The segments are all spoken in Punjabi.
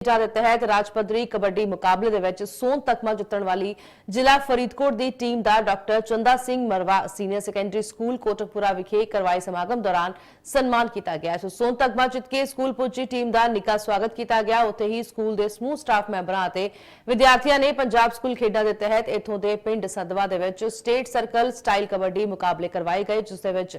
ਖੇਡਾਂ ਦੇ ਤਹਿਤ ਰਾਜ ਪੱਧਰੀ ਕਬੱਡੀ ਮੁਕਾਬਲੇ ਦੇ ਵਿੱਚ ਸੋਨ ਤਕਮਾ ਜਿੱਤਣ ਵਾਲੀ ਜ਼ਿਲ੍ਹਾ ਫਰੀਦਕੋਟ ਦੀ ਟੀਮ ਦਾ doctor Chanda Singh Marwah senior secondary school Kotkapura ਵਿਖੇ ਕਰਵਾਏ ਸਮਾਗਮ ਦੌਰਾਨ ਸਨਮਾਨ ਕੀਤਾ ਗਿਆ। ਸੋ ਸੋਨ ਤਕਮਾ ਜਿੱਤ ਕੇ ਸਕੂਲ ਪੁੱਜੀ ਟੀਮ ਦਾ ਨਿੱਘਾ ਸਵਾਗਤ ਕੀਤਾ ਗਿਆ। ਉੱਥੇ ਹੀ ਸਕੂਲ ਦੇ ਸਮੂਹ ਸਟਾਫ ਮੈਂਬਰਾਂ ਅਤੇ ਵਿਦਿਆਰਥੀਆਂ ਨੇ ਪੰਜਾਬ ਸਕੂਲ ਖੇਡਾਂ ਦੇ ਤਹਿਤ ਇਥੋਂ ਦੇ ਪਿੰਡ ਸਦਵਾ ਦੇ ਵਿੱਚ ਸਟੇਟ ਸਰਕਲ ਸਟਾਈਲ ਕਬੱਡੀ ਮੁਕਾਬਲੇ ਕਰਵਾਏ ਗਏ, ਜਿਸ ਦੇ ਵਿੱਚ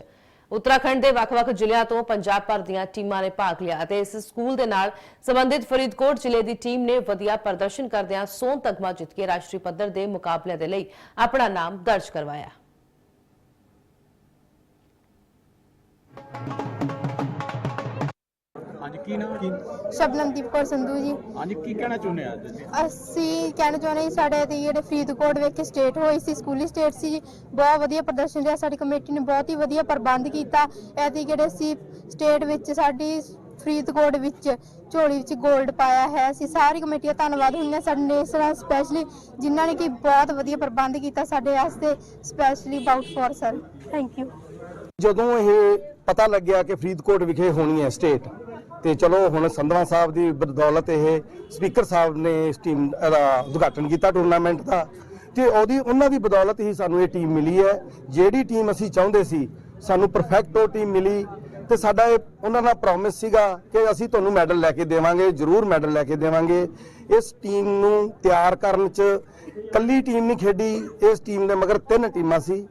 ਉੱਤਰਾਖੰਡ ਦੇ ਵੱਖ-ਵੱਖ ਜ਼ਿਲ੍ਹਿਆਂ ਤੋਂ ਪੰਜਾਬ ਭਰ ਦੀਆਂ ਟੀਮਾਂ ਨੇ ਭਾਗ ਲਿਆ ਅਤੇ ਇਸ ਸਕੂਲ ਦੇ ਨਾਲ ਸੰਬੰਧਿਤ ਫਰੀਦਕੋਟ ਜ਼ਿਲ੍ਹੇ ਦੀ ਟੀਮ ਨੇ ਵਧੀਆ ਪ੍ਰਦਰਸ਼ਨ ਕਰਦਿਆਂ ਸੋਨ ਤਗਮਾ ਜਿੱਤ ਕੇ ਰਾਸ਼ਟਰੀ ਪੱਧਰ ਦੇ ਮੁਕਾਬਲਿਆਂ ਦੇ ਲਈ ਆਪਣਾ ਨਾਮ ਦਰਜ ਕਰਵਾਇਆ। ਕੀ ਨਾਮ ਕੀ ਸ਼ਬਨਮਦੀਪ ਕੌਰ ਸੰਧੂ ਜੀ। ਹਾਂਜੀ ਕੀ ਕਹਿਣਾ ਚਾਹੁੰਦੇ ਆ ਅੱਜ ਤੁਸੀਂ ਅਸੀਂ ਕਹਿਣਾ ਚਾਹੁੰਦੇ ਹਾਂ ਜੀ, ਸਾਡੇ ਤੇ ਜਿਹੜੇ ਫਰੀਦਕੋਟ ਵਿੱਚ ਸਟੇਟ ਹੋਈ ਸੀ ਸਕੂਲੀ ਸਟੇਟ ਸੀ ਜੀ ਬਹੁਤ ਵਧੀਆ ਪ੍ਰਦਰਸ਼ਨ ਰਿਹਾ ਸਾਡੀ ਕਮੇਟੀ ਨੇ ਬਹੁਤ ਹੀ ਵਧੀਆ ਪ੍ਰਬੰਧ ਕੀਤਾ। ਐਤੀ ਜਿਹੜੇ ਸੀ ਸਟੇਟ ਵਿੱਚ ਸਾਡੀ ਫਰੀਦਕੋਟ ਵਿੱਚ ਝੋਲੀ ਵਿੱਚ 골ਡ ਪਾਇਆ ਹੈ। ਅਸੀਂ ਸਾਰੀ ਕਮੇਟੀ ਦਾ ਧੰਨਵਾਦ ਹੁੰਦੇ ਸਾਡੇ ਨੇਸਰਾ ਸਪੈਸ਼ਲੀ ਜਿਨ੍ਹਾਂ ਨੇ ਕਿ ਬਹੁਤ ਵਧੀਆ ਪ੍ਰਬੰਧ ਕੀਤਾ ਸਾਡੇ ਵਾਸਤੇ specially about for sir thank you ਜਦੋਂ ਇਹ ਪਤਾ ਲੱਗਿਆ ਕਿ ਫਰੀਦਕੋਟ ਵਿਖੇ ਹੋਣੀ ਹੈ ਸਟੇਟ ਤੇ ਚਲੋ ਹੁਣ ਸੰਧਵਾ ਸਾਹਿਬ ਦੀ ਬਦੌਲਤ ਇਹ ਸਪੀਕਰ ਸਾਹਿਬ ਨੇ ਇਸ ਟੀਮ ਦਾ ਉਦਘਾਟਨ ਕੀਤਾ ਟੂਰਨਾਮੈਂਟ ਦਾ। ਤੇ ਉਹਦੀ ਉਹਨਾਂ ਦੀ ਬਦੌਲਤ ਹੀ ਸਾਨੂੰ ਇਹ ਟੀਮ ਮਿਲੀ ਹੈ। ਜਿਹੜੀ ਟੀਮ ਅਸੀਂ ਚਾਹੁੰਦੇ ਸੀ, ਸਾਨੂੰ ਪਰਫੈਕਟ ਉਹ ਟੀਮ ਮਿਲੀ। ਤੇ ਸਾਡਾ ਇਹ ਉਹਨਾਂ ਦਾ ਪ੍ਰੋਮਿਸ ਸੀਗਾ ਕਿ ਅਸੀਂ ਤੁਹਾਨੂੰ ਮੈਡਲ ਲੈ ਕੇ ਦੇਵਾਂਗੇ, ਜ਼ਰੂਰ ਮੈਡਲ ਲੈ ਕੇ ਦੇਵਾਂਗੇ। ਇਸ ਟੀਮ ਨੂੰ ਤਿਆਰ ਕਰਨ ਚ ਕੱਲੀ ਟੀਮ ਨਹੀਂ ਖੇਡੀ, ਇਸ ਟੀਮ ਦੇ ਮਗਰ ਤਿੰਨ ਟੀਮਾਂ ਸੀ,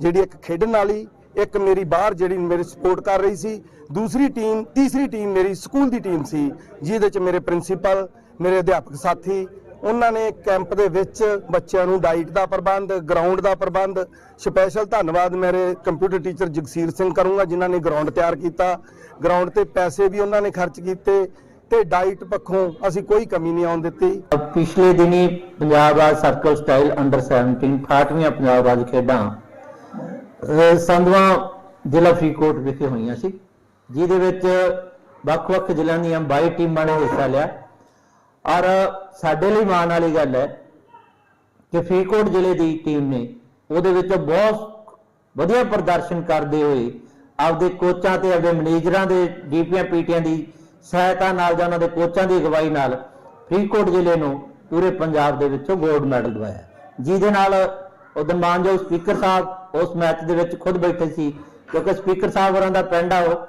ਜਿਹੜੀ ਇੱਕ ਖੇਡਣ ਵਾਲੀ ਇੱਕ ਮੇਰੀ ਬਾਹਰ ਜਿਹੜੀ ਮੇਰੀ ਸਪੋਰਟ ਕਰ ਰਹੀ ਸੀ, ਦੂਸਰੀ ਟੀਮ ਤੀਸਰੀ ਟੀਮ ਮੇਰੀ ਸਕੂਲ ਦੀ ਟੀਮ ਸੀ, ਜਿਹਦੇ ਚ ਮੇਰੇ ਪ੍ਰਿੰਸੀਪਲ ਮੇਰੇ ਅਧਿਆਪਕ ਸਾਥੀ, ਉਹਨਾਂ ਨੇ ਕੈਂਪ ਦੇ ਵਿੱਚ ਬੱਚਿਆਂ ਨੂੰ ਡਾਈਟ ਦਾ ਪ੍ਰਬੰਧ ਗਰਾਊਂਡ ਦਾ ਪ੍ਰਬੰਧ ਸਪੈਸ਼ਲ ਧੰਨਵਾਦ ਮੇਰੇ ਕੰਪਿਊਟਰ ਟੀਚਰ ਜਗਸੀਰ ਸਿੰਘ ਕਰੂੰਗਾ, ਜਿਨ੍ਹਾਂ ਨੇ ਗਰਾਊਂਡ ਤਿਆਰ ਕੀਤਾ। ਗਰਾਊਂਡ ਤੇ ਪੈਸੇ ਵੀ ਉਹਨਾਂ ਨੇ ਖਰਚ ਕੀਤੇ ਤੇ ਡਾਈਟ ਪੱਖੋਂ ਅਸੀਂ ਕੋਈ ਕਮੀ ਨਹੀਂ ਆਉਣ ਦਿੱਤੀ। ਪਿਛਲੇ ਦਿਨੀ ਪੰਜਾਬ ਰਾਜ ਸਰਕਲ ਸਟਾਈਲ ਅੰਡਰ 17 68ਵੀਆਂ ਪੰਜਾਬ ਰਾਜ ਖੇਡਾਂ ਸੰਧਵਾ ਜ਼ਿਲ੍ਹਾ ਫਰੀਦਕੋਟ ਵਿਖੇ ਹੋਈਆਂ ਸੀ, ਜਿਹਦੇ ਵਿੱਚ ਵੱਖ-ਵੱਖ ਜ਼ਿਲ੍ਹਿਆਂ ਦੀਆਂ 22 ਟੀਮਾਂ ਨੇ ਹਿੱਸਾ ਲਿਆ। ਔਰ ਸਾਡੇ ਲਈ ਮਾਣ ਵਾਲੀ ਗੱਲ ਹੈ ਕਿ ਫਰੀਦਕੋਟ ਜ਼ਿਲ੍ਹੇ ਦੀ ਟੀਮ ਨੇ ਉਹਦੇ ਵਿੱਚ ਬਹੁਤ ਵਧੀਆ ਪ੍ਰਦਰਸ਼ਨ ਕਰਦੇ ਹੋਏ ਆਪਦੇ ਕੋਚਾਂ ਤੇ ਆਪਦੇ ਮੈਨੇਜਰਾਂ ਦੇ, ਡੀਪੀਆਂ, ਪੀਟੀਆਂ ਦੀ ਸਹਾਇਤਾ ਨਾਲ ਜਾਂ ਉਹਨਾਂ ਦੇ ਕੋਚਾਂ ਦੀ ਅਗਵਾਈ ਨਾਲ ਫਰੀਦਕੋਟ ਜ਼ਿਲ੍ਹੇ ਨੂੰ ਪੂਰੇ ਪੰਜਾਬ ਦੇ ਵਿੱਚੋਂ ਗੋਲਡ ਮੈਡਲ ਦਵਾਇਆ। ਜਿਹਦੇ ਨਾਲ ਉਦੋਂ ਮਾਨਯੋਗ ਸਪੀਕਰ ਸਾਹਿਬ ਉਸ ਮੈਚ ਦੇ ਵਿੱਚ ਖੁਦ ਬੈਠੇ ਸੀ, ਕਿਉਂਕਿ ਸਪੀਕਰ ਸਾਹਿਬ ਹੋਰਾਂ ਦਾ ਪਿੰਡ ਆ ਉਹ।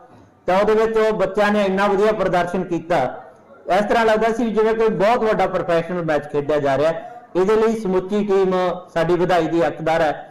ਤਾਂ ਉਹਦੇ ਵਿੱਚ ਉਹ ਬੱਚਿਆਂ ਨੇ ਇੰਨਾ ਵਧੀਆ ਪ੍ਰਦਰਸ਼ਨ ਕੀਤਾ। ਇਸ ਤਰ੍ਹਾਂ ਲੱਗਦਾ ਸੀ ਜਿਵੇਂ ਕੋਈ ਬਹੁਤ ਵੱਡਾ ਪ੍ਰੋਫੈਸ਼ਨਲ ਮੈਚ ਖੇਡਿਆ ਜਾ ਰਿਹਾ। ਇਹਦੇ ਲਈ ਸਮੁੱਚੀ ਟੀਮ ਸਾਡੀ ਵਧਾਈ ਦੀ ਹੱਕਦਾਰ ਹੈ।